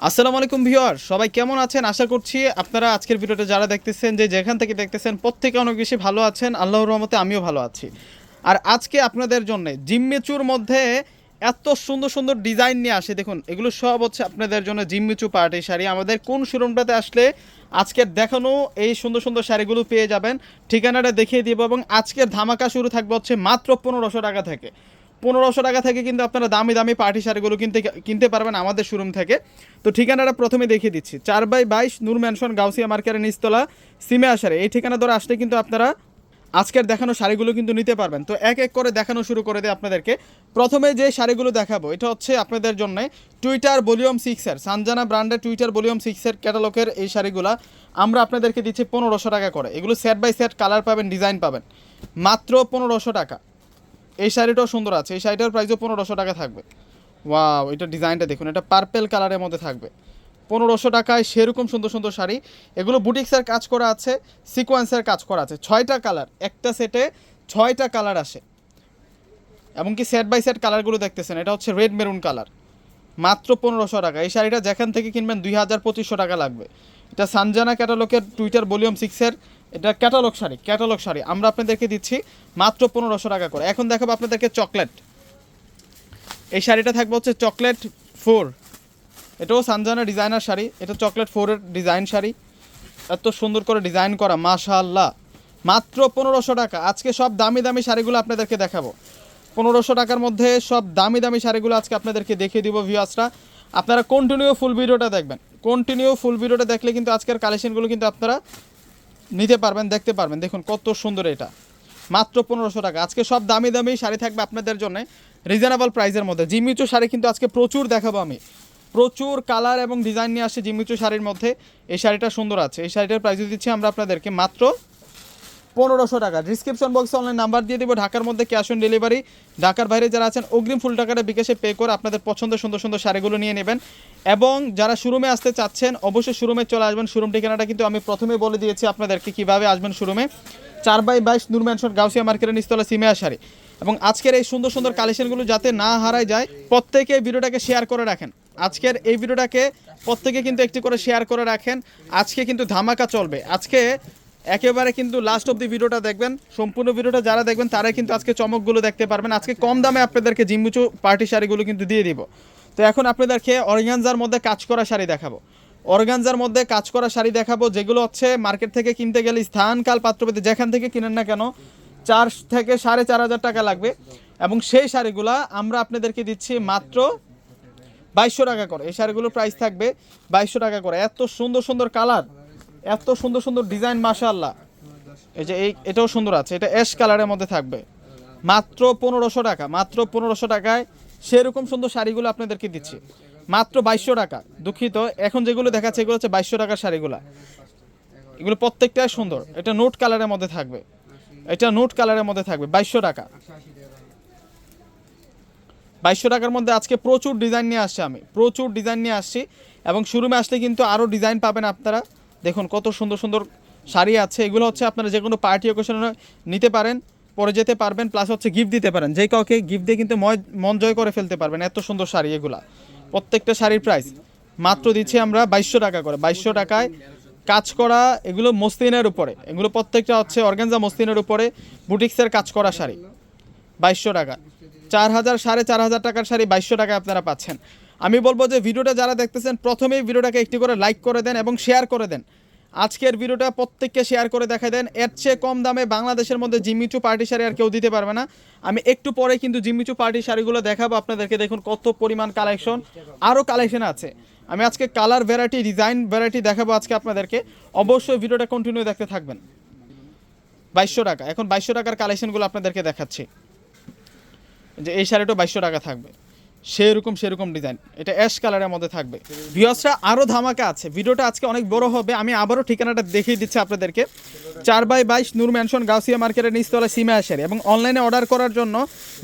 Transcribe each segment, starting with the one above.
আসসালামু আলাইকুম ভিউয়ার, সবাই কেমন আছেন? আশা করছি আপনারা আজকের ভিডিওটা যারা দেখতেছেন যে যেখান থেকে দেখতেছেন, প্রত্যেকে অনেক বেশি ভালো আছেন, আল্লাহর রহমতে আমিও ভালো আছি। আর আজকে আপনাদের জন্য জিম্মিচুর মধ্যে এত সুন্দর সুন্দর ডিজাইন নিয়ে আসে। দেখুন, এগুলো সব হচ্ছে আপনাদের জন্য জিম্মিচু পার্টি শাড়ি। আমাদের কোন শোরুমটাতে আসলে আজকের দেখানো এই সুন্দর সুন্দর শাড়িগুলো পেয়ে যাবেন, ঠিকানাটা দেখিয়ে দিব এবং আজকের ধামাকা শুরু থাকবে হচ্ছে মাত্র পনেরোশো টাকা থেকে। পনেরোশো টাকা থেকে কিন্তু আপনারা দামি দামি পার্টি শাড়িগুলো কিনতে কিনতে পারবেন আমাদের শোরুম থেকে। তো ঠিকানাটা প্রথমে দেখিয়ে দিচ্ছি। চার বাই বাইশ নূর ম্যানশন, গাউসিয়া মার্কেটের নিচতলা, সিমে আসারে এই ঠিকানা ধরে আসলে কিন্তু আপনারা আজকের দেখানো শাড়িগুলো কিন্তু নিতে পারবেন। তো এক এক করে দেখানো শুরু করে দেয় আপনাদেরকে। প্রথমে যে শাড়িগুলো দেখাবো, এটা হচ্ছে আপনাদের জন্য টুইটার ভলিউম সিক্সের সানজানা ব্র্যান্ডের টুইটার ভলিউম সিক্সের ক্যাটালগের এই শাড়িগুলো আমরা আপনাদেরকে দিচ্ছি পনেরোশো টাকা করে। এগুলো সেট বাই সেট কালার পাবেন ডিজাইন পাবেন। মাত্র পনেরোশো টাকা। এই শাড়িটাও সুন্দর আছে। এই শাড়িটার প্রাইসও পনেরোশো টাকা থাকবে। ওয়াও এটা ডিজাইনটা দেখুন, এটা পার্পেল কালারের মধ্যে থাকবে। পনেরোশো টাকায় সেরকম সুন্দর সুন্দর শাড়ি। এগুলো বুটিক্সের কাজ করা আছে সিকোয়েন্সের কাজ করা আছে। ছয়টা কালার একটা সেটে ছয়টা কালার আসে। এমনকি সেট বাই সেট কালারগুলো দেখতেছেন, এটা হচ্ছে রেড মেরুন কালার মাত্র পনেরোশো টাকা। এই শাড়িটা যেখান থেকে কিনবেন দুই হাজার পঁচিশশো টাকা লাগবে। এটা সানজানা ক্যাটালগের টুইটার ভলিউম সিক্সের এটা ক্যাটালগ শাড়ি ক্যাটালগ শাড়ি। আমরা আপনাদেরকে দিচ্ছি মাত্র পনেরোশো টাকা করে। এখন দেখাবো আপনাদেরকে চকলেট এই শাড়িটা থাকবে হচ্ছে চকলেট ফোর এটাও সানজানা ডিজাইনার শাড়ি। এটা চকলেট ফোরের ডিজাইন শাড়ি। এত সুন্দর করে ডিজাইন করা, মাশাআল্লাহ। মাত্র পনেরোশো টাকা। আজকে সব দামি দামি শাড়িগুলো আপনাদেরকে দেখাবো। পনেরোশো টাকার মধ্যে সব দামি দামি শাড়িগুলো আজকে আপনাদেরকে দেখিয়ে দিব ভিউয়ার্সরা আপনারা কন্টিনিউ ফুল ভিডিওটা দেখবেন। কন্টিনিউ ফুল ভিডিওটা দেখলে কিন্তু আজকের কালেকশনগুলো কিন্তু আপনারা নিতে পারবেন, দেখতে পারবেন। দেখুন কত সুন্দর এটা। মাত্র পনেরোশো টাকা। আজকে সব দামি দামি শাড়ি থাকবে আপনাদের জন্য। রিজনেবল প্রাইসের মধ্যে। জিমিচু শাড়ি কিন্তু আজকে প্রচুর দেখাবো আমি। প্রচুর কালার এবং ডিজাইন নিয়ে আসছে জিমিচু শাড়ির মধ্যে। এই শাড়িটা সুন্দর আছে। এই শাড়িটার প্রাইস দিচ্ছি আমরা আপনাদেরকে মাত্র পনেরোশো টাকা। ডিসক্রিপশন বক্সে অনলাইন নাম্বার দিয়ে দেবো, ঢাকার মধ্যে ক্যাশ অন ডেলিভারি ঢাকার বাইরে যারা আছেন, অগ্রিম ফুল টাকাটা বিকাশে পে করে আপনাদের পছন্দের সুন্দর সুন্দর শাড়িগুলো নিয়ে নেবেন। এবং যারা শোরুমে আসতে চাচ্ছেন, অবশ্যই শোরুমে চলে আসবেন। শোরুম ঠিকানাটা কিন্তু আমি প্রথমে বলে দিয়েছি আপনাদেরকে, কীভাবে আসবেন শোরুমে চার বাই বাইশ নূর ম্যানশন গাউসিয়া মার্কেটের নিস্তলা সিমেয়া শাড়ি এবং আজকের এই সুন্দর সুন্দর কালেকশনগুলো যাতে না হারায় যায়, প্রত্যেকে ভিডিওটাকে শেয়ার করে রাখেন। আজকের এই ভিডিওটাকে প্রত্যেকে কিন্তু একটি করে শেয়ার করে রাখেন। আজকে কিন্তু ধামাকা চলবে। আজকে একেবারে কিন্তু লাস্ট অব দি ভিডিওটা দেখবেন। সম্পূর্ণ ভিডিওটা যারা দেখবেন, তারাই কিন্তু আজকে চমকগুলো দেখতে পারবেন। আজকে কম দামে আপনাদেরকে জিম্বুচু পার্টি শাড়িগুলো কিন্তু দিয়ে দিব। তো এখন আপনাদেরকে অর্গানজার মধ্যে কাজ করা শাড়ি দেখাবো। অর্গানজার মধ্যে কাজ করা শাড়ি দেখাবো, যেগুলো হচ্ছে মার্কেট থেকে কিনতে গেলে স্থান, কাল পাত্রপেতে যেখান থেকে কিনেন না কেন, চার থেকে সাড়ে চার হাজার টাকা লাগবে। এবং সেই শাড়িগুলা আমরা আপনাদেরকে দিচ্ছি মাত্র বাইশশো টাকা করে। এই শাড়িগুলোর প্রাইস থাকবে বাইশশো টাকা করে। এত সুন্দর সুন্দর কালার এত সুন্দর সুন্দর ডিজাইন, মাশাআল্লাহ। এই যে এই, এটাও সুন্দর আছে। এটা অ্যাশ কালারের মধ্যে থাকবে। মাত্র পনেরোশো টাকা, মাত্র পনেরোশো টাকায় সেরকম সুন্দর শাড়িগুলো আপনাদেরকে দিচ্ছি। মাত্র বাইশশো টাকা। দুঃখিত, এখন যেগুলো দেখাচ্ছে, এগুলো হচ্ছে বাইশশো টাকার শাড়িগুলো। এগুলো প্রত্যেকটাই সুন্দর। এটা নোট কালারের মধ্যে থাকবে। এটা নোট কালারের মধ্যে থাকবে। বাইশশো টাকা। বাইশশো টাকার মধ্যে আজকে প্রচুর ডিজাইন নিয়ে আসছি আমি। প্রচুর ডিজাইন নিয়ে আসছি এবং শোরুমে আসলে কিন্তু আরও ডিজাইন পাবেন আপনারা। দেখুন, কত সুন্দর সুন্দর শাড়ি আছে। এগুলো হচ্ছে আপনারা যে কোনো পার্টি ওকেশনে নিতে পারেন, পরে যেতে পারবেন প্লাস হচ্ছে গিফট দিতে পারেন। যে কাউকে গিফট দিয়ে কিন্তু মন জয় করে ফেলতে পারবেন, এত সুন্দর শাড়ি এগুলা। প্রত্যেকটা শাড়ির প্রাইস মাত্র দিচ্ছি আমরা বাইশশো টাকা করে। বাইশশো টাকায় কাজ করা এগুলো মসলিনের উপরে। এগুলো প্রত্যেকটা হচ্ছে অর্গানজা মসলিনের উপরে বুটিক্সের কাজ করা শাড়ি। বাইশশো টাকা। চার হাজার সাড়ে চার হাজার টাকার শাড়ি বাইশশো টাকায় আপনারা পাচ্ছেন। আমি বলব যে ভিডিওটা যারা দেখতেছেন, প্রথমেই ভিডিওটাকে একটি করে লাইক করে দেন এবং শেয়ার করে দেন। আজকের ভিডিওটা প্রত্যেককে শেয়ার করে দেখা দেন। এর চেয়ে কম দামে বাংলাদেশের মধ্যে জিমিচু পার্টি শাড়ি আর কেউ দিতে পারবে না। আমি একটু পরে কিন্তু জিমিচু পার্টি শাড়িগুলো দেখাবো। আপনাদেরকে দেখুন কত পরিমাণ কালেকশন আরও কালেকশন আছে। আমি আজকে কালার ভ্যারাইটি ডিজাইন ভ্যারাইটি দেখাবো আজকে আপনাদেরকে। অবশ্যই ভিডিওটা কন্টিনিউ দেখতে থাকবেন। বাইশশো টাকা। এখন বাইশশো টাকার কালেকশনগুলো আপনাদেরকে দেখাচ্ছি। যে এই শাড়িটাও বাইশশো টাকা থাকবে। সেরকম সেরকম ডিজাইন এটা অ্যাশ কালারের মধ্যে থাকবে। ভিউয়ার্সরা আরও ধামাকা আছে। ভিডিওটা আজকে অনেক বড় হবে। আমি আবারও ঠিকানাটা দেখিয়ে দিচ্ছি আপনাদেরকে। চার বাই বাইশ নূর ম্যানশন গাউসিয়া মার্কেটের নিচতলা সিমে আসারি এবং অনলাইনে অর্ডার করার জন্য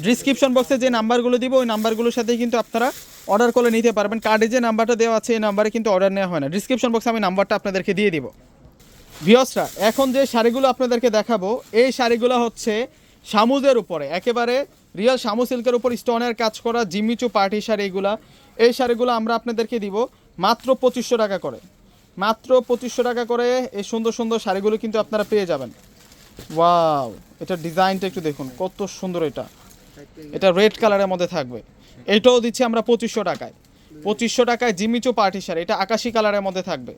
ডিসক্রিপশন বক্সে যে নাম্বারগুলো দিব, ওই নাম্বারগুলোর সাথেই কিন্তু আপনারা অর্ডার করে নিতে পারবেন। কার্ডে যে নাম্বারটা দেওয়া আছে, এই নাম্বারে কিন্তু অর্ডার নেওয়া হয় না। ডিসক্রিপশন বক্সে আমি নাম্বারটা আপনাদেরকে দিয়ে দিব। ভিওসরা এখন যে শাড়িগুলো আপনাদেরকে দেখাবো, এই শাড়িগুলো হচ্ছে শামুজের উপরে। একেবারে রিয়েল শামু সিল্কের উপর স্টোনের কাজ করা জিমিচু পার্টি শাড়ি এগুলা। এই শাড়িগুলো আমরা আপনাদেরকে দিব মাত্র পঁচিশশো টাকা করে। মাত্র পঁচিশশো টাকা করে এই সুন্দর সুন্দর শাড়িগুলো কিন্তু আপনারা পেয়ে যাবেন। ওয়াও, এটা ডিজাইনটা একটু দেখুন, কত সুন্দর এটা। এটা রেড কালারের মধ্যে থাকবে। এটাও দিচ্ছি আমরা পঁচিশশো টাকায়। পঁচিশশো টাকায় জিমিচো পার্টি শাড়ি, এটা আকাশি কালারের মধ্যে থাকবে।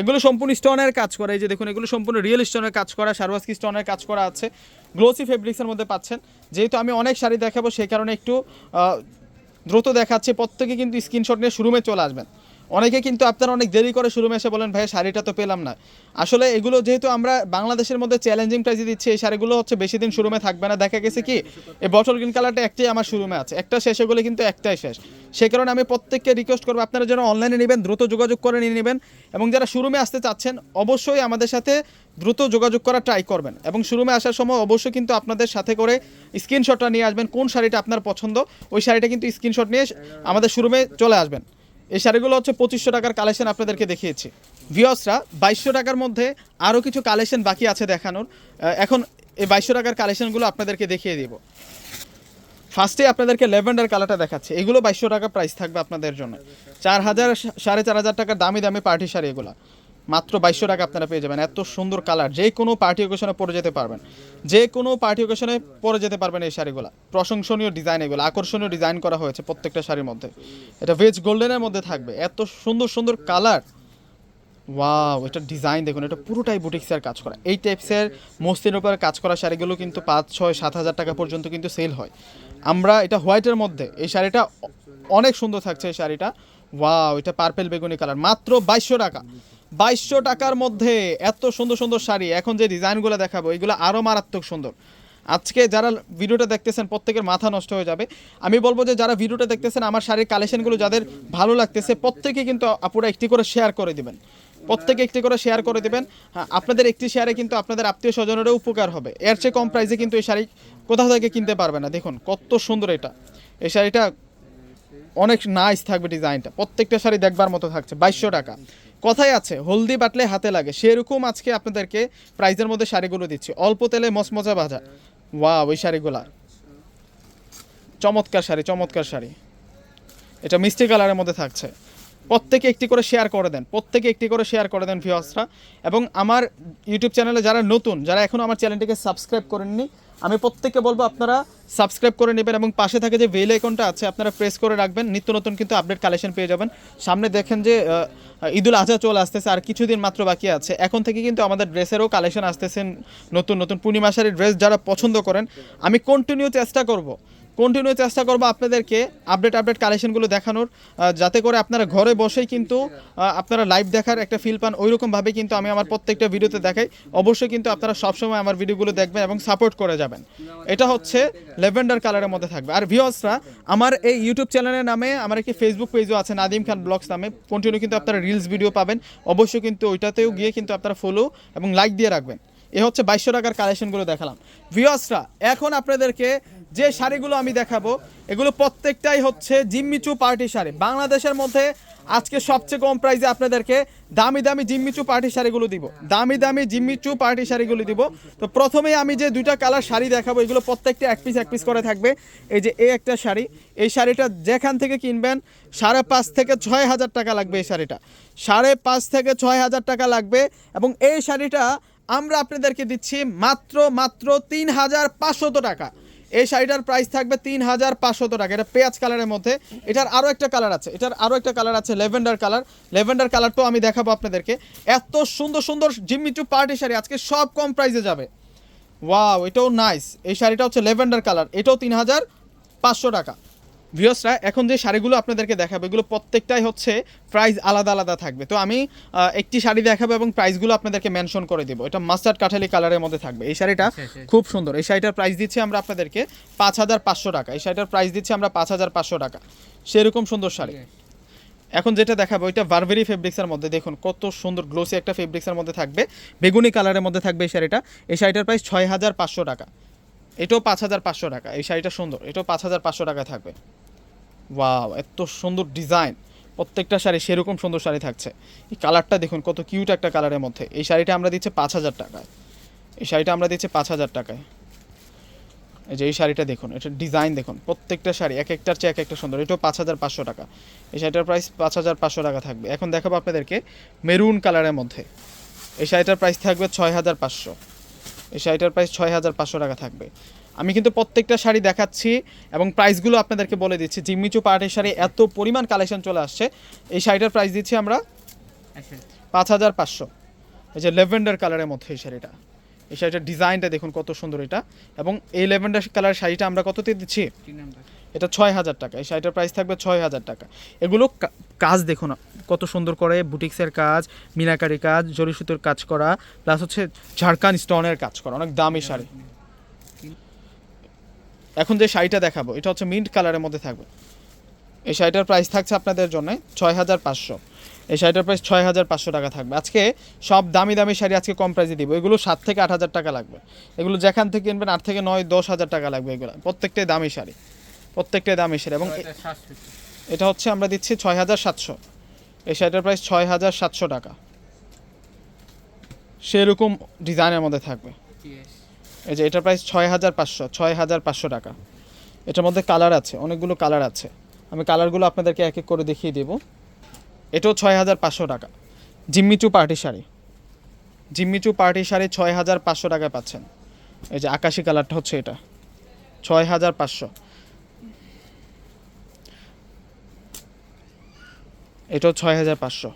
এগুলো সম্পূর্ণ স্টোনের কাজ করা, এই যে দেখুন, এগুলো সম্পূর্ণ রিয়েল স্টোনের কাজ করা সারওয়াস্কি স্টোনের কাজ করা আছে। গ্লোসি ফেব্রিক্সের মধ্যে পাচ্ছেন। যেহেতু আমি অনেক শাড়ি দেখাবো, সেই কারণে একটু দ্রুত দেখাচ্ছি। প্রত্যেকে কিন্তু স্ক্রিনশট নিয়ে শোরুমে চলে আসবেন। অনেকে কিন্তু আপনারা অনেক দেরি করে শোরুমে এসে বলেন ভাই শাড়িটা তো পেলাম না। আসলে এগুলো যেহেতু আমরা বাংলাদেশের মধ্যে চ্যালেঞ্জিং প্রাইসে দিচ্ছি, এই শাড়িগুলো হচ্ছে বেশি দিন শোরুমে থাকবে না। দেখা গেছে কি, এই বটল গ্রিন কালারটা একটাই আমার শোরুমে আছে। একটা শেষ হয়ে কিন্তু একটাই শেষ। সেই কারণে আমি প্রত্যেককে রিকোয়েস্ট করব, আপনারা যেন অনলাইনে নেবেন, দ্রুত যোগাযোগ করে নিয়ে নেবেন এবং যারা শোরুমে আসতে চাচ্ছেন, অবশ্যই আমাদের সাথে দ্রুত যোগাযোগ করা ট্রাই করবেন। এবং শোরুমে আসার সময় অবশ্যই কিন্তু আপনাদের সাথে করে স্ক্রিনশটটা নিয়ে আসবেন, কোন শাড়িটা আপনার পছন্দ, ওই শাড়িটা কিন্তু স্ক্রিনশট নিয়ে আমাদের শোরুমে চলে আসবেন। এই শাড়িগুলো হচ্ছে পঁচিশশো টাকার কালেকশন আপনাদেরকে দেখিয়েছি। ভিওসরা বাইশশো টাকার মধ্যে আরও কিছু কালেকশন বাকি আছে দেখানোর। এখন এই বাইশশো টাকার কালেকশনগুলো আপনাদেরকে দেখিয়ে দিব। ফার্স্টে আপনাদেরকে ল্যাভেন্ডার কালারটা দেখাচ্ছে। এগুলো বাইশশো টাকা প্রাইস থাকবে আপনাদের জন্য। চার হাজার, সাড়ে চার হাজার টাকার দামি দামি পার্টি শাড়ি এগুলো। মাত্র বাইশশো টাকা আপনারা পেয়ে যাবেন। এত সুন্দর কালার যে কোনো পার্টি ওকেশনে পরে যেতে পারবেন। যে কোনো পার্টি ওকেশনে পরে যেতে পারবেন এই শাড়িগুলো। প্রশংসনীয় ডিজাইন এগুলো, আকর্ষণীয় ডিজাইন করা হয়েছে প্রত্যেকটা শাড়ির মধ্যে। এটা ভেজ গোল্ডেনের মধ্যে থাকবে। এত সুন্দর সুন্দর কালার ওয়াও এটা ডিজাইন দেখুন, এটা পুরোটাই বুটিক্সের কাজ করা। এই টাইপসের মস্তির উপরে কাজ করা শাড়িগুলো কিন্তু পাঁচ, ছয়, সাত হাজার টাকা পর্যন্ত কিন্তু সেল হয়। আমরা এটা হোয়াইটের মধ্যে, এই শাড়িটা অনেক সুন্দর থাকছে এই শাড়িটা। ওয়াও এটা পার্পেল বেগুনি কালার মাত্র বাইশশো টাকা। বাইশশো টাকার মধ্যে এত সুন্দর সুন্দর শাড়ি। এখন যে ডিজাইনগুলো দেখাবো এগুলো আরও মারাত্মক সুন্দর। আজকে যারা ভিডিওটা দেখতেছেন প্রত্যেকের মাথা নষ্ট হয়ে যাবে। আমি বলব যে যারা ভিডিওটা দেখতেছেন আমার শাড়ির কালেকশনগুলো যাদের ভালো লাগতেছে প্রত্যেকে কিন্তু আপুরা একটি করে শেয়ার করে দিবেন। প্রত্যেকে একটি করে শেয়ার করে দিবেন। হ্যাঁ, আপনাদের একটি শেয়ারে কিন্তু আপনাদের আত্মীয় স্বজনেরও উপকার হবে। এর চেয়ে কম প্রাইসে কিন্তু এই শাড়ি কোথাও থেকে কিনতে পারবে না। দেখুন কত সুন্দর এটা। এই শাড়িটা অনেক নাইস থাকবে ডিজাইনটা প্রত্যেকটা শাড়ি দেখবার মতো থাকছে। বাইশশো টাকা। কথাই আছে, হলদি বাটলে হাতে লাগে। সেরকম আজকে আপনাদেরকে প্রাইজের মধ্যে শাড়িগুলো দিচ্ছি। অল্প তেলে মচমচা ভাজা। ওয়া ওই শাড়িগুলা। চমৎকার শাড়ি চমৎকার শাড়ি। এটা মিষ্টি কালারের মধ্যে থাকছে। প্রত্যেকে একটি করে শেয়ার করে দেন। প্রত্যেকে একটি করে শেয়ার করে দেন ভিউয়ার্সরা। এবং আমার ইউটিউব চ্যানেলে যারা নতুন, যারা এখনও আমার চ্যানেলটিকে সাবস্ক্রাইব করেননি আমি প্রত্যেককে বলব আপনারা সাবস্ক্রাইব করে নেবেন এবং পাশে থাকে যে বেল আইকনটা আছে, আপনারা প্রেস করে রাখবেন, নিত্য নতুন কিন্তু আপডেট কালেকশন পেয়ে যাবেন। সামনে দেখেন যে ঈদুল আজহা চলে আসতেছে আর কিছুদিন মাত্র বাকি আছে। এখন থেকে কিন্তু আমাদের ড্রেসেরও কালেকশন আসতেছে, নতুন নতুন পূর্ণিমা শাড়ির ড্রেস যারা পছন্দ করেন, আমি কন্টিনিউ চেষ্টা করব। কন্টিনিউ চেষ্টা করব আপনাদেরকে আপডেট আপডেট কালেকশনগুলো দেখানোর যাতে করে আপনারা ঘরে বসেই কিন্তু আপনারা লাইভ দেখার একটা ফিল পান। ওইরকমভাবে কিন্তু আমি আমার প্রত্যেকটা ভিডিওতে দেখাই। অবশ্যই কিন্তু আপনারা সবসময় আমার ভিডিওগুলো দেখবেন এবং সাপোর্ট করে যাবেন। এটা হচ্ছে লেভেন্ডার কালারের মধ্যে থাকবে। আর ভিওসরা আমার এই ইউটিউব চ্যানেলের নামে, আমার একটি ফেসবুক পেজও আছে নাদিম খান ব্লগস নামে। কন্টিনিউ কিন্তু আপনারা রিলস ভিডিও পাবেন। অবশ্যই কিন্তু ওইটাতেও গিয়ে কিন্তু আপনারা ফলো এবং লাইক দিয়ে রাখবেন। এ হচ্ছে বাইশশো টাকার কালেকশনগুলো দেখালাম। ভিওসরা এখন আপনাদেরকে যে শাড়িগুলো আমি দেখাবো, এগুলো প্রত্যেকটাই হচ্ছে জিম্মিচু পার্টি শাড়ি। বাংলাদেশের মধ্যে আজকে সবচেয়ে কম প্রাইসে আপনাদেরকে দামি দামি জিম্মিচু পার্টি শাড়িগুলো দিব। দামি দামি জিম্মিচু পার্টি শাড়িগুলো দিব। তো প্রথমেই আমি যে দুইটা কালার শাড়ি দেখাবো, এগুলো প্রত্যেকটা এক পিস এক পিস করে থাকবে। এই যে এই একটা শাড়ি, এই শাড়িটা যেখান থেকে কিনবেন, সাড়ে পাঁচ থেকে ছয় হাজার টাকা লাগবে এই শাড়িটা। সাড়ে পাঁচ থেকে ছয় হাজার টাকা লাগবে এবং এই শাড়িটা আমরা আপনাদেরকে দিচ্ছি মাত্র মাত্র তিন হাজার পাঁচশত টাকা। এই শাড়িটার প্রাইস থাকবে তিন হাজার পাঁচশত টাকা। এটা পেঁয়াজ কালারের মধ্যে। এটার আরও একটা কালার আছে। এটার আরও একটা কালার আছে লেভেন্ডার কালার লেভেন্ডার কালারটাও আমি দেখাবো আপনাদেরকে। এত সুন্দর সুন্দর জিম্মিচু পার্টি শাড়ি। আজকে সব কম প্রাইসে যাবে। ওয়াও এটাও নাইস এই শাড়িটা হচ্ছে লেভেন্ডার কালার এটাও তিন হাজার পাঁচশো টাকা। ভিওসরা এখন যে শাড়িগুলো আপনাদেরকে দেখাবো এগুলো প্রত্যেকটাই হচ্ছে প্রাইস আলাদা আলাদা থাকবে। তো আমি একটি শাড়ি দেখাবো এবং প্রাইসগুলো আপনাদেরকে মেনশন করে দেবো। এটা মাস্টার্ড কাঠালি কালারের মধ্যে থাকবে। এই শাড়িটা খুব সুন্দর। এই শাড়িটার প্রাইস দিচ্ছি আমরা আপনাদেরকে পাঁচ হাজার পাঁচশো টাকা। এই শাড়িটার প্রাইস দিচ্ছি আমরা পাঁচ হাজার পাঁচশো টাকা। সেরকম সুন্দর শাড়ি। এখন যেটা দেখাবো এটা বারবেরি ফেব্রিক্সের মধ্যে। দেখুন কত সুন্দর গ্লোসি একটা ফেব্রিক্সের মধ্যে থাকবে। বেগুনি কালারের মধ্যে থাকবে এই শাড়িটা। এই শাড়িটার প্রাইস ছয় হাজার পাঁচশো টাকা। এটাও পাঁচ হাজার পাঁচশো টাকা। এই শাড়িটা সুন্দর। এটাও পাঁচ হাজার পাঁচশো টাকা থাকবে। ওয়াও এত সুন্দর ডিজাইন প্রত্যেকটা শাড়ি সেরকম সুন্দর শাড়ি থাকছে। এই কালারটা দেখুন, কত কিউট একটা কালারের মধ্যে। এই শাড়িটা আমরা দিচ্ছি পাঁচ হাজার টাকায়। এই শাড়িটা আমরা দিচ্ছি পাঁচ হাজার টাকায়। এই যে এই শাড়িটা দেখুন, এটা ডিজাইন দেখুন। প্রত্যেকটা শাড়ি, এক একটার চেয়ে এক একটা সুন্দর। এটাও পাঁচ হাজার পাঁচশো টাকা। এই শাড়িটার প্রাইস পাঁচ হাজার পাঁচশো টাকা থাকবে। এখন দেখাবো আপনাদেরকে মেরুন কালারের মধ্যে। এই শাড়িটার প্রাইস থাকবে ছয় হাজার পাঁচশো। এই শাড়িটার প্রাইস ছয় হাজার পাঁচশো টাকা থাকবে। আমি কিন্তু প্রত্যেকটা শাড়ি দেখাচ্ছি এবং প্রাইসগুলো আপনাদেরকে বলে দিচ্ছি। জিম্মিচু পার্টির শাড়ি এত পরিমাণ কালেকশন চলে আসছে। এই শাড়িটার প্রাইস দিচ্ছি আমরা পাঁচ হাজার পাঁচশো। এই যে লেভেন্ডার কালারের মধ্যে এই শাড়িটা। এই শাড়িটার ডিজাইনটা দেখুন কত সুন্দর এটা। এবং এই লেভেন্ডার কালার শাড়িটা আমরা কততে দিচ্ছি? এটা ছয় হাজার টাকা। এই শাড়িটার প্রাইস থাকবে ছয় হাজার টাকা। এগুলো কাজ দেখুন কত সুন্দর করে বুটিক্সের কাজ মিনাকারি কাজ জরি সুতোর কাজ করা প্লাস হচ্ছে ঝাড়খান স্টোনের কাজ করা। অনেক দামি শাড়ি। এখন যে শাড়িটা দেখাবো, এটা হচ্ছে মিন্ট কালারের মধ্যে থাকবে। এই শাড়িটার প্রাইস থাকছে আপনাদের জন্য ছয় হাজার পাঁচশো। এই শাড়িটার প্রাইস ছয় হাজার পাঁচশো টাকা থাকবে। আজকে সব দামি দামি শাড়ি আজকে কম প্রাইসে দিব। এগুলো সাত থেকে আট হাজার টাকা লাগবে। এগুলো যেখান থেকে কিনবেন, আট থেকে নয়, দশ হাজার টাকা লাগবে এগুলো। প্রত্যেকটাই দামি শাড়ি। প্রত্যেকটাই দামি শাড়ি। এবং এটা হচ্ছে আমরা দিচ্ছি ছয় হাজার সাতশো। এই শাড়িটার প্রাইস ছয় হাজার সাতশো টাকা। সেরকম ডিজাইনের মধ্যে থাকবে। এই যে এটার প্রাইস ছয় হাজার পাঁচশো ছয় হাজার পাঁচশো টাকা। এটার মধ্যে কালার আছে, অনেকগুলো কালার আছে। আমি কালারগুলো আপনাদেরকে এক এক করে দেখিয়ে দেবো। এটাও ছয় হাজার পাঁচশো টাকা। Jimmy Choo party sari. Jimmy Choo party sari ছয় হাজার পাঁচশো টাকায় পাচ্ছেন। এই যে আকাশি কালারটা হচ্ছে এটা। ছয় হাজার পাঁচশো। এটাও ছয় হাজার পাঁচশো।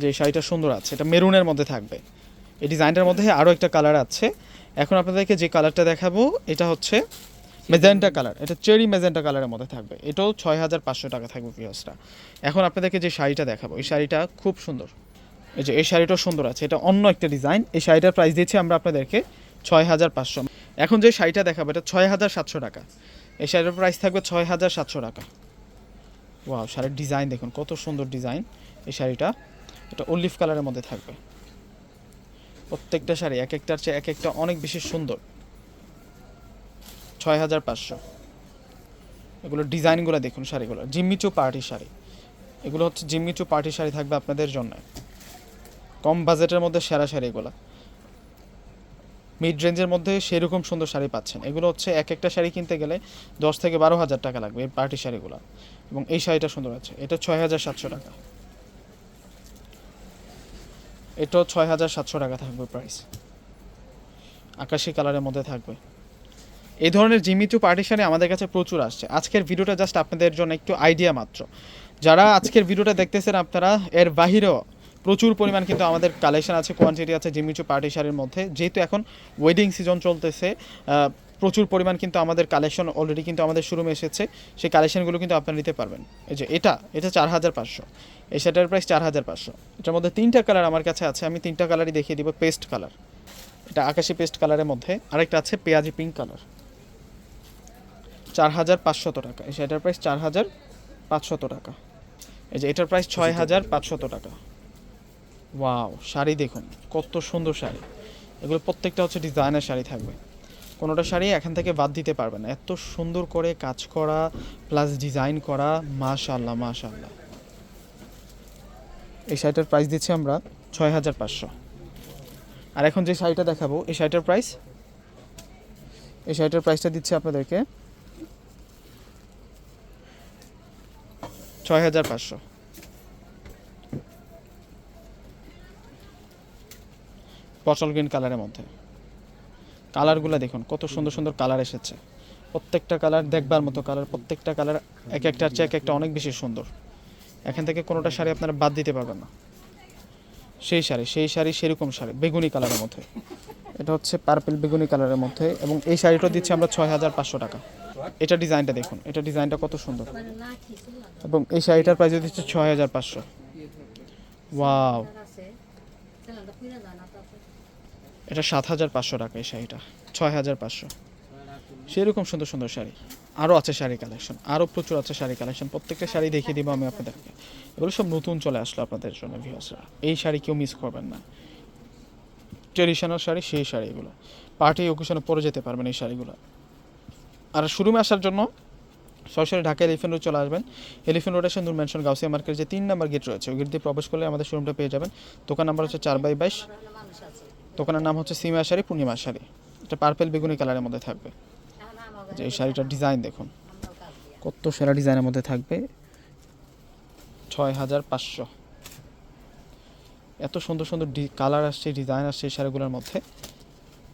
যে শাড়িটা সুন্দর আছে, এটা মেরুনের মধ্যে থাকবে। এই ডিজাইনটার মধ্যে আরও একটা কালার আছে। এখন আপনাদেরকে যে কালারটা দেখাবো, এটা হচ্ছে মেজেন্টা কালার এটা চেরি মেজেন্টা কালারের মধ্যে থাকবে। এটাও ছয় হাজার পাঁচশো টাকা থাকবে পিওসটা এখন আপনাদেরকে যে শাড়িটা দেখাবো, এই শাড়িটা খুব সুন্দর। এই যে, এই শাড়িটাও সুন্দর আছে, এটা অন্য একটা ডিজাইন। এই শাড়িটার প্রাইস দিচ্ছি আমরা আপনাদেরকে ছয় হাজার পাঁচশো। এখন যে শাড়িটা দেখাবো, এটা ছয় হাজার সাতশো টাকা। এই শাড়িটার প্রাইস থাকবে ছয় হাজার সাতশো টাকা। ওয়াও শাড়ির ডিজাইন দেখুন, কত সুন্দর ডিজাইন এই শাড়িটা। এটা অলিভ কালারের মধ্যে থাকবে। প্রত্যেকটা শাড়ি এক একটার চেয়ে এক একটা অনেক বেশি সুন্দর। ছয় হাজার পাঁচশো। এগুলো ডিজাইনগুলো দেখুন শাড়িগুলো। Jimmy Choo party sari. এগুলো হচ্ছে জিম্মিচু পার্টি শাড়ি থাকবে আপনাদের জন্য। কম বাজেটের মধ্যে সেরা শাড়ি এগুলো মিড রেঞ্জের মধ্যে সেরকম সুন্দর শাড়ি পাচ্ছেন। এগুলো হচ্ছে এক একটা শাড়ি কিনতে গেলে দশ থেকে বারো হাজার টাকা লাগবে এই পার্টি শাড়িগুলো। এবং এই শাড়িটা সুন্দর আছে। এটা ছয় হাজার সাতশো টাকা। এটাও ছয় হাজার সাতশো টাকা থাকবে প্রাইস আকাশি কালারের মধ্যে থাকবে। এই ধরনের জিমিচু পার্টিশানে আমাদের কাছে প্রচুর আসছে। আজকের ভিডিওটা জাস্ট আপনাদের জন্য একটু আইডিয়া মাত্র। যারা আজকের ভিডিওটা দেখতেছেন আপনারা, এর বাহিরেও প্রচুর পরিমাণ কিন্তু আমাদের কালেকশন আছে কোয়ান্টিটি আছে জিমিচু পার্টি শাড়ির মধ্যে। যেহেতু এখন ওয়েডিং সিজন চলতেছে প্রচুর পরিমাণ কিন্তু আমাদের কালেকশন অলরেডি কিন্তু আমাদের শোরুমে এসেছে। সেই কালেকশনগুলো কিন্তু আপনারা নিতে পারবেন। এই যে এটা এটা চার হাজার পাঁচশো। এই শার্টের প্রাইস চার হাজার পাঁচশো। এটার মধ্যে তিনটা কালার আমার কাছে আছে, আমি তিনটা কালারই দেখিয়ে দিব পেস্ট কালার এটা আকাশি পেস্ট কালারের মধ্যে, আরেকটা আছে পেঁয়াজি পিঙ্ক কালার চার হাজার পাঁচশত টাকা। এই শাড়িটার প্রাইস চার হাজার পাঁচশত টাকা। এই যে এটার প্রাইস ছয় হাজার পাঁচশত টাকা। ওয়াও শাড়ি দেখুন, কত সুন্দর শাড়ি। এগুলো প্রত্যেকটা হচ্ছে ডিজাইনের শাড়ি থাকবে। কোনোটা শাড়ি এখান থেকে বাদ দিতে পারবে না। এত সুন্দর করে কাজ করা প্লাস ডিজাইন করা মাশাল্লাহ মাশাল্লাহ এই শাড়িটার প্রাইস দিচ্ছি আমরা ছয় হাজার পাঁচশো। আর এখন যে শাড়িটা দেখাবো, এই শাড়িটার প্রাইস এই শাড়িটার প্রাইসটা দিচ্ছি আপনাদেরকে ছয় হাজার পাঁচশো। পটল গ্রিন কালারের মধ্যে। কালারগুলো দেখুন, কত সুন্দর সুন্দর কালার এসেছে। প্রত্যেকটা কালার দেখবার মতো কালার, প্রত্যেকটা কালার এক একটার চেয়ে এক একটা অনেক বেশি সুন্দর। এখান থেকে কোনোটা শাড়ি আপনারা বাদ দিতে পারবেন না। সেই শাড়ি সেই শাড়ি সেরকম শাড়ি, বেগুনি কালারের মধ্যে। এটা হচ্ছে পার্পেল বেগুনি কালারের মধ্যে এবং এই শাড়িটা দিচ্ছি আমরা ছয় হাজার পাঁচশো টাকা। এটা ডিজাইনটা দেখুন, এটা ডিজাইনটা কত সুন্দর। এবং এই শাড়িটার প্রাইস দিচ্ছে ছয় হাজার পাঁচশো। ওয়াও। এটা সাত হাজার পাঁচশো টাকা এই শাড়িটা, ছয় হাজার পাঁচশো। সেরকম সুন্দর সুন্দর শাড়ি। আরও আছে শাড়ি কালেকশন আরও প্রচুর আছে শাড়ি কালেকশন প্রত্যেকটা শাড়ি দেখিয়ে দিব আমি আপনাদেরকে। এগুলো সব নতুন চলে আসলো আপনাদের জন্য ভিউসরা এই শাড়ি কেউ মিস করবেন না। ট্রেডিশনাল শাড়ি, সেই শাড়ি এগুলো। পার্টি ওকেশনে পরে যেতে পারবেন এই শাড়িগুলো। আর শোরুমে আসার জন্য সরাসরি ঢাকা এলিফেন্ট রোড চলে আসবেন। এলিফেন্ট রোড এসে মেনশন গাউসিয়া মার্কেট যে তিন নাম্বার গেট রয়েছে, ওই গেট দিয়ে প্রবেশ করলে আমাদের শোরুমটা পেয়ে যাবেন। দোকান নাম্বার হচ্ছে চার বাই বাইশ। দোকানের নাম হচ্ছে সিমা শাড়ি পূর্ণিমা শাড়ি এটা পার্পেল বেগুনি কালারের মধ্যে থাকবে। যে এই শাড়িটার ডিজাইন দেখুন। কত সেরা ডিজাইনের মধ্যে থাকবে। ছয় হাজার পাঁচশো। এত সুন্দর সুন্দর ডি কালার আসছে ডিজাইন আসছে এই শাড়িগুলোর মধ্যে।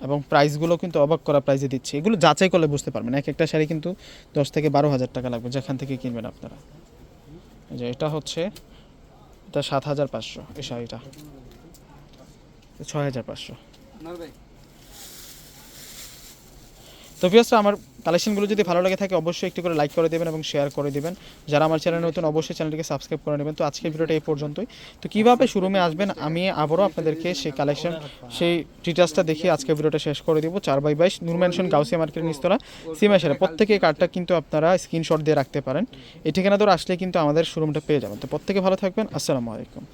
এবং প্রাইসগুলো কিন্তু অবাক করা প্রাইসে দিচ্ছে। এগুলো যাচাই করলে বুঝতে পারবেন। এক একটা শাড়ি কিন্তু দশ থেকে বারো হাজার টাকা লাগবে যেখান থেকে কিনবেন আপনারা। যে এটা হচ্ছে, এটা সাত হাজার পাঁচশো এই শাড়িটা। ছয় হাজার পাঁচশো। তো ভিউয়ার্সরা আমার কালেকশনগুলো যদি ভালো লাগে থাকে অবশ্যই একটু করে লাইক করে দেবেন এবং শেয়ার করে দেবেন। যারা আমার চ্যানেল নতুন অবশ্যই চ্যানেলটিকে সাবস্ক্রাইব করে নেবেন। তো আজকের ভিডিওটা এই পর্যন্তই। তো কীভাবে শোরুমে আসবেন আমি আবারও আপনাদেরকে সেই কালেকশন সেই ডিটেলসটা দেখিয়ে আজকের ভিডিওটা শেষ করে দেবো। চার বাই বাইশ নূর ম্যানশন গাউসিয়া মার্কেটের নিস্তলা সিমা সেরা প্রত্যেকে কার্ডটা কিন্তু আপনারা স্ক্রিনশট দিয়ে রাখতে পারেন। এই ঠিকানা ধরে আসলে কিন্তু আমাদের শোরুমটা পেয়ে যাবেন। তো প্রত্যেকে ভালো থাকবেন। আসসালামু আলাইকুম।